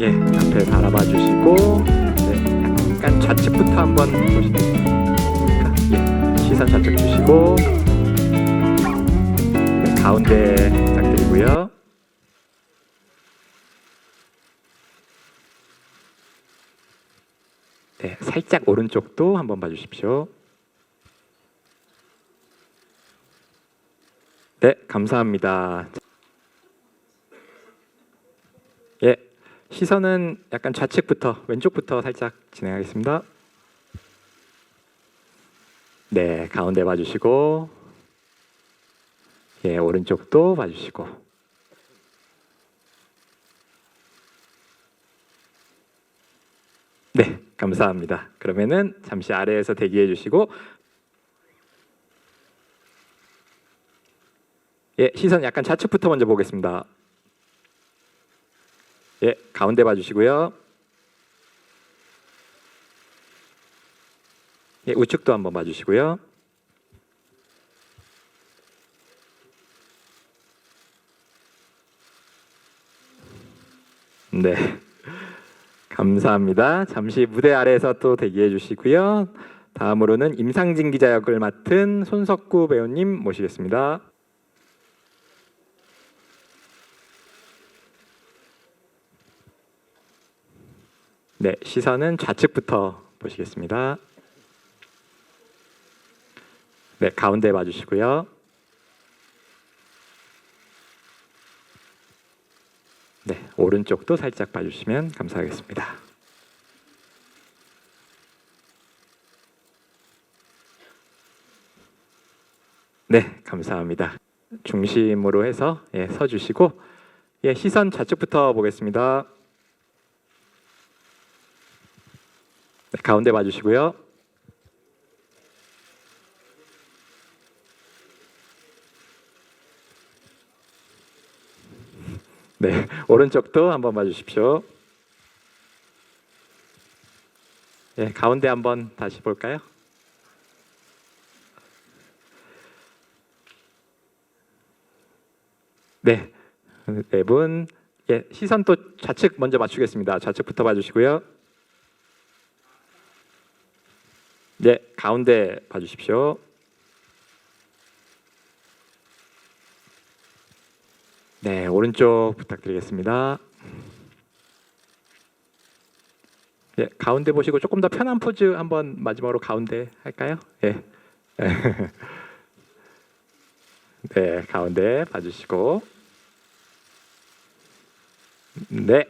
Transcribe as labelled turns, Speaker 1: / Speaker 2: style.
Speaker 1: 예, 앞에 바라봐 주시고 네, 약간 좌측부터 한번 보시겠습니다. 예, 시선 좌측 주시고 네, 가운데 부탁드리고요. 네, 살짝 오른쪽도 한번 봐주십시오. 네, 감사합니다. 예, 시선은 약간 좌측부터 왼쪽부터 살짝 진행하겠습니다. 네, 가운데 봐주시고, 예, 오른쪽도 봐주시고. 네, 감사합니다. 그러면은 잠시 아래에서 대기해 주시고, 예, 시선 약간 좌측부터 먼저 보겠습니다. 예, 가운데 봐주시고요. 예, 우측도 한번 봐주시고요. 네, 감사합니다. 잠시 무대 아래에서 또 대기해 주시고요. 다음으로는 임상진 기자 역을 맡은 손석구 배우님 모시겠습니다. 네, 시선은 좌측부터 보시겠습니다. 네, 가운데 봐주시고요. 네, 오른쪽도 살짝 봐주시면 감사하겠습니다. 네, 감사합니다. 중심으로 해서 예, 서주시고 예, 시선 좌측부터 보겠습니다. 가운데 봐주시고요. 네, 오른쪽도 한번 봐주십시오. 예, 가운데 한번 다시 볼까요? 네, 네 분. 예, 시선 또 좌측 먼저 맞추겠습니다. 좌측부터 봐주시고요. 네, 가운데 봐주십시오. 네, 오른쪽 부탁드리겠습니다. 예, 가운데 보시고 조금 더 편한 포즈 한번 마지막으로 가운데 할까요? 예. 네, 가운데 봐주시고. 네.